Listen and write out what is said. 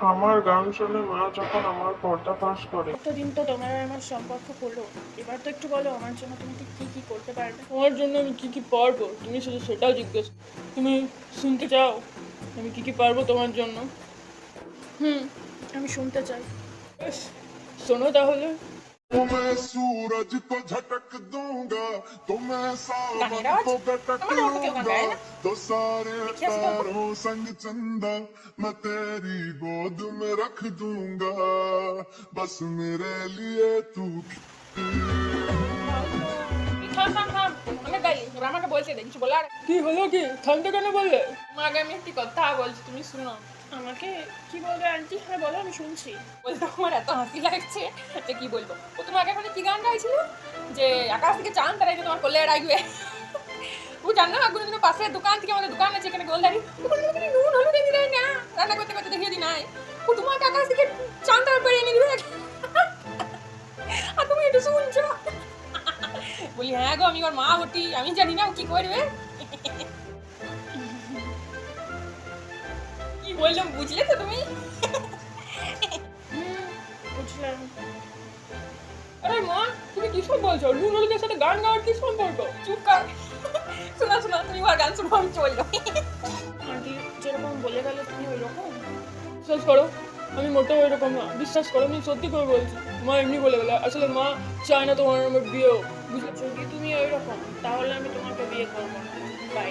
আমার গান শুনে মা যখন আমার পর্দা ফাঁস করে। এতদিন তো তোমার আর আমার সম্পর্ক হলো। এবার তো একটু বলো আমার জন্য তুমি কি কি করতে পারবে? তোমার জন্য আমি কি কি পারব? তুমি শুধু সেটাও জিজ্ঞেস তুমি শুনতে চাও? আমি কি কি পারব তোমার জন্য? হুম আমি শুনতে চাই। বেশ শোনো তাহলে। सूरज को झटक दूँगा तो मैं सावन को गटक लूँगा। तो सारे तारों संग चंदा मैं तेरी गोद में रख दूँगा। बस मेरे लिए तू এবার আমাকে বলছে দে বলার? কি হলো কি? থামতে কেন বললে? তোমাকে আমি একটি কথা বলছি তুমি শুনো। আমাকে কি বলবে আন্টি? হ্যাঁ বলো আমি শুনছি। বলতে আমার এত হাসি লাগছে যে কি বলব? ও তোমাকে এখন কি গান গাইছিল? যে আকাশ থেকে চাঁদ তারাই তোমার কোলে রাখবে। ও জানো না কোনো পাশে দোকান থেকে আমাদের দোকান আছে এখানে গোলদারি ও নুন হলুদ এনে দেয় না। রান্না করতে করতে দেখিয়ে দি নাই। ও তোমাকে আকাশ থেকে চাঁদ তারা পেরে এনে দিবে? বলি হ্যাঁ গো আমি ওর মা হটি আমি জানি না কি করবে। কি বললাম বুঝলে তো তুমি? বুঝলাম আরে মা তুমি কি সব বলছো? হলুদের সাথে গান গাওয়ার কি সম্পর্ক? চুপ কর। শোনা শোনা তুমি ওর গান শুনো আমি চলল যেরকম বলে গেল তুমি ওই রকম করো আমি মোটেও এরকম না। বিশ্বাস করো, আমি সত্যি করে বলছি। মা এমনি বলে গেলে, আসলে মা চায় না তোমার আমার বিয়ে বুঝেছ যদি তুমি ওইরকম, তাহলে আমি তোমাকে বিয়ে করব। বাই